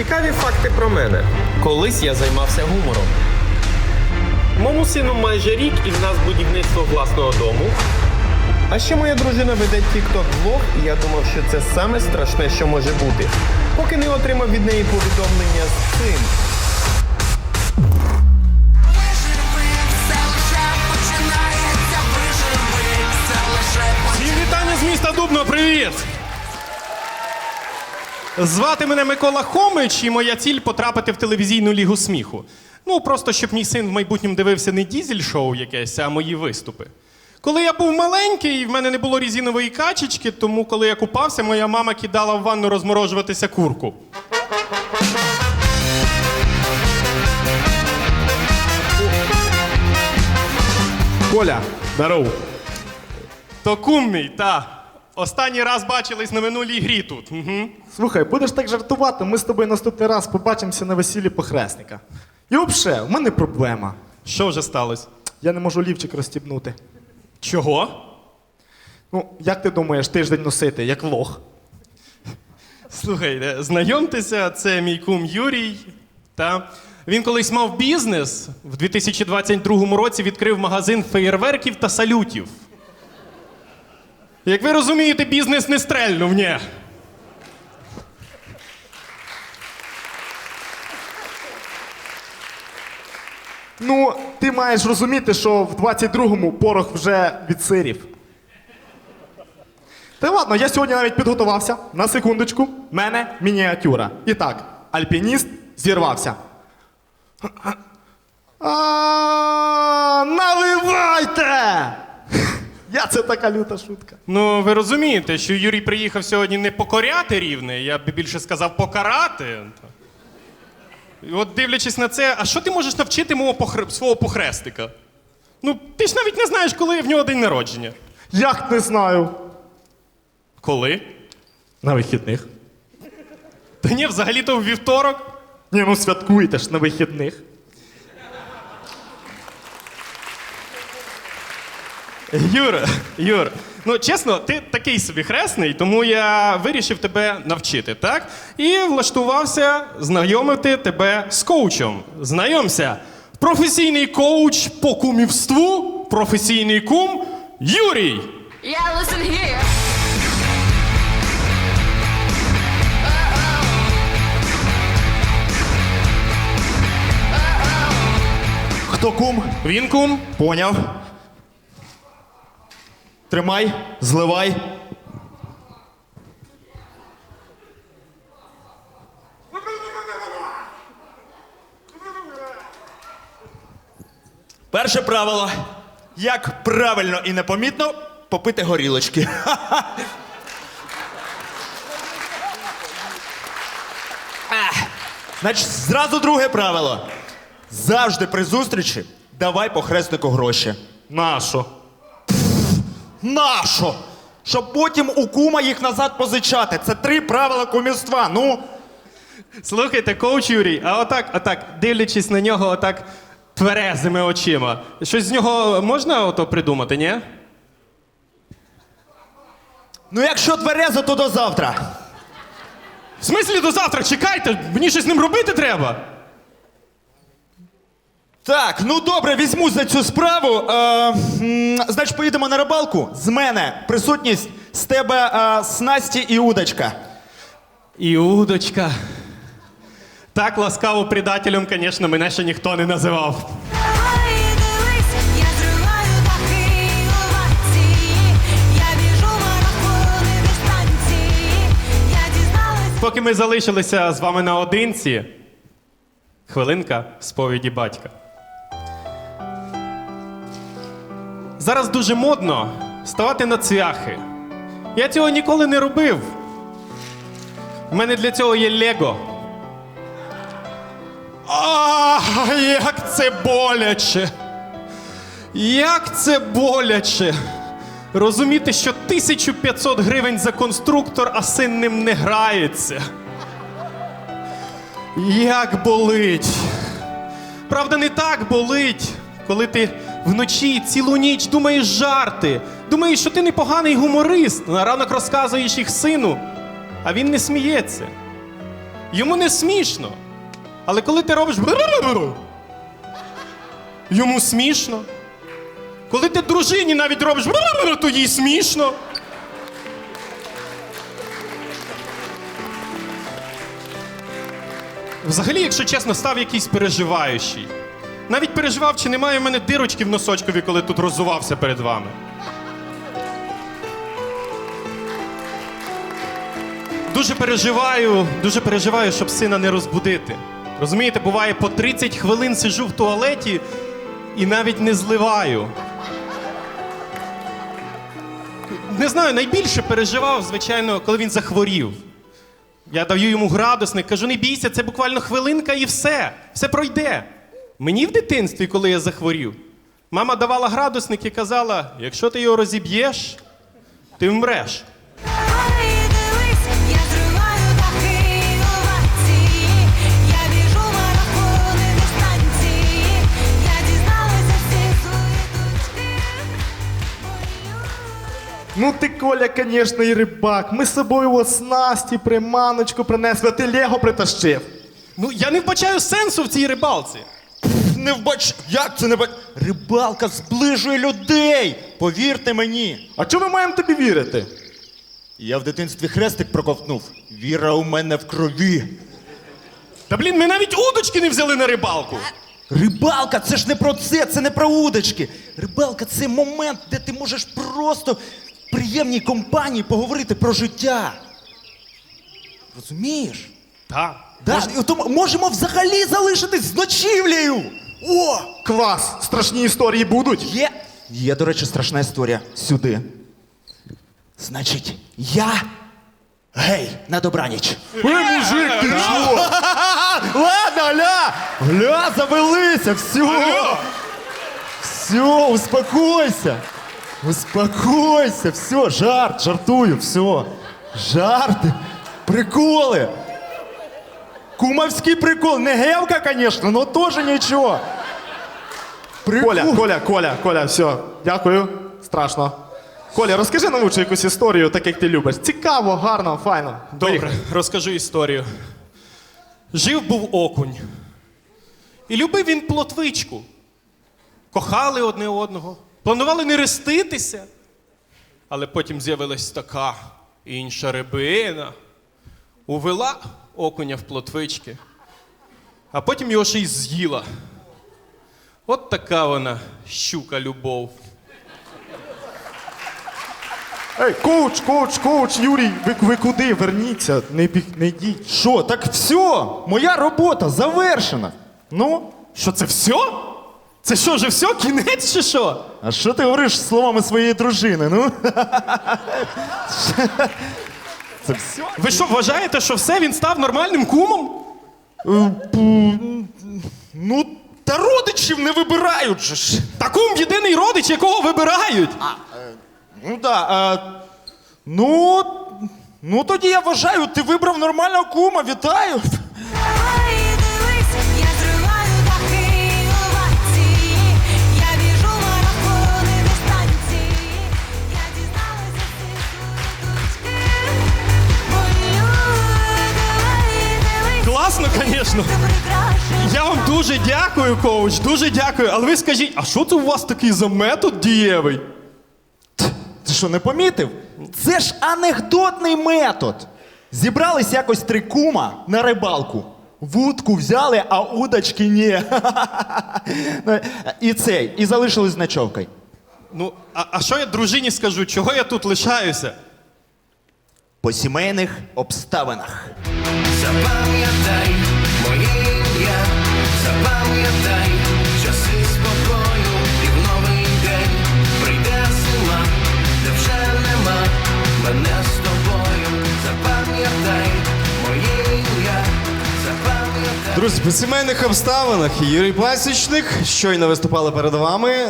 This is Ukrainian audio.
Цікаві факти про мене. Колись я займався гумором. Моєму сину майже рік і в нас будівництво власного дому. А ще моя дружина веде TikTok влог, і я думав, що це саме страшне, що може бути. Поки не отримав від неї повідомлення з цим. Всім вітання з міста Дубно, привіт! Звати мене Микола Хомич, і моя ціль потрапити в телевізійну лігу сміху. Ну, просто щоб мій син в майбутньому дивився не дізель-шоу якесь, а мої виступи. Коли я був маленький, в мене не було різинової качечки, тому коли я купався, моя мама кидала в ванну розморожуватися курку. Коля, здоров. То кум мій, та. Останній раз бачились на минулій грі тут. Угу. Слухай, будеш так жартувати, ми з тобою наступний раз побачимося на весіллі похресника. І взагалі, в мене проблема. Що вже сталося? Я не можу лівчик розстібнути. Чого? Ну, як ти думаєш, тиждень носити, як лох? Слухайте, знайомтеся, це мій кум Юрій. Та він колись мав бізнес. В 2022 році відкрив магазин феєрверків та салютів. Як ви розумієте, бізнес не стрельнув, ні. Ну, ти маєш розуміти, що в 22-му порох вже від сирів. Та ладно, я сьогодні навіть підготувався. На секундочку, в мене мініатюра. І так, альпініст зірвався. А, це така люта шутка. Ну, ви розумієте, що Юрій приїхав сьогодні не покоряти рівне, я би більше сказав покарати. І от дивлячись на це, а що ти можеш навчити мого похр... свого похрестика? Ну, ти ж навіть не знаєш, коли в нього день народження. Як не знаю. Коли? На вихідних. Та ні, взагалі-то в вівторок. Ні, ну святкуєте ж на вихідних. Юр, Юр, ну чесно, ти такий собі хресний, тому я вирішив тебе навчити, так? І влаштувався знайомити тебе з коучем. Знайомся. Професійний коуч по кумівству, професійний кум Юрій. Yeah, listen here. Хто кум? Він кум. Поняв. Тримай, зливай. Перше правило. Як правильно і непомітно попити горілочки. Значить, зразу друге правило. Завжди при зустрічі давай похреснику гроші. Нащо? Нащо? Щоб потім у кума їх назад позичати. Це три правила кумівства. Ну, Слухайте, коуч Юрій, а отак, отак, дивлячись на нього, отак тверезими очима. Щось з нього можна ото придумати, ні? ну якщо тверезо, то до завтра. В смислі до завтра чекайте, мені щось з ним робити треба. Так, ну добре, візьму за цю справу. Е, м, значить, поїдемо на рибалку. З мене присутність з тебе е, снасті і удочка. Іудочка. Так ласкаво предателем, звісно, мене ще ніхто не називав. Давай дивись, я зриваю дахи овації. Я біжу марафони дистанції. Я дізналась. Поки ми залишилися з вами наодинці, хвилинка сповіді батька. Зараз дуже модно ставати на цвяхи. Я цього ніколи не робив. У мене для цього є Лего. А, як це боляче! Як це боляче! Розуміти, що 1500 гривень за конструктор, а син ним не грається. Як болить. Правда, не так болить, коли ти вночі цілу ніч думаєш жарти. Думаєш, що ти непоганий гуморист. На ранок розказуєш їх сину, а він не сміється. Йому не смішно. Але коли ти робиш йому смішно. Коли ти дружині навіть робиш то їй смішно. Взагалі, якщо чесно, став якийсь переживаючий. Навіть переживав, чи немає в мене дирочки в носочкові, коли тут роззувався перед вами. Дуже переживаю, дуже переживаю, щоб сина не розбудити. Розумієте, буває, по 30 хвилин сижу в туалеті і навіть не зливаю. Не знаю, найбільше переживав, звичайно, коли він захворів. Я даю йому градусник, кажу, не бійся, це буквально хвилинка і все. Все пройде. Мені в дитинстві, коли я захворів, мама давала градусник і казала: якщо ти його розіб'єш, ти вмреш. Ну ти, Коля, звісно, і рибак. Ми з собою о снасті, приманочку принесли, а ти Лего притащив. Ну, я не вбачаю сенсу в цій рибалці. Не вбач. Як це не бач? Рибалка зближує людей. Повірте мені. А чому ми маємо тобі вірити? Я в дитинстві хрестик проковтнув. Віра у мене в крові. Та блін, ми навіть удочки не взяли на рибалку. Рибалка це ж не про це, це не про удочки. Рибалка це момент, де ти можеш просто в приємній компанії поговорити про життя. Розумієш? Так. Да, і тому можемо взагалі залишитись з ночівлею. О! Клас! Страшні історії будуть. Є. Є, до речі, страшна історія. Сюди. Значить, я гей на добраніч. Ой, мужик, ти чого? Ладно, Аля! Гля, завелися, все! Все, успокойся! Успокойся, все, жарт, жартую, все. Жарти, приколи. Кумовський прикол. Не гевка, конечно, но тоже нічого. Коля, Коля, Коля, Коля, все, дякую. Страшно. Коля, розкажи нам лучше якусь історію, так як ти любиш. Цікаво, гарно, файно. Добре, розкажу історію. Жив був окунь. І любив він плотвичку. Кохали одне одного, планували не реститися. Але потім з'явилась така інша рибина. Увела окуня в плотвички, а потім його ще й з'їла. От така вона щука любов. Ей, коуч, коуч, коуч, Юрій, ви, ви куди? Верніться, не, біг, не йдіть. Що, так все, моя робота завершена. Ну, Що це все? Це що, вже все? Кінець чи що? а що ти говориш словами своєї дружини? Ну? Це все? Ви що, вважаєте, що все він став нормальним кумом? Ну, та родичів не вибирають же ж. Та кум єдиний родич, якого вибирають. Ну да, а, ну, ну тоді я вважаю, ти вибрав нормального кума, вітаю. Прикрашено. Я вам дуже дякую, коуч, дуже дякую. Але ви скажіть, а що це у вас такий за метод дієвий? Ти що, не помітив? Це ж анекдотний метод. Зібрались якось три кума на рибалку. Вудку взяли, а удочки ні. І цей, і залишились з ночовкою. Ну, а, а що я дружині скажу? Чого я тут лишаюся? По сімейних обставинах. Запам'ятай Друзі, по сімейних обставинах Юрій Пасічник щойно виступали перед вами.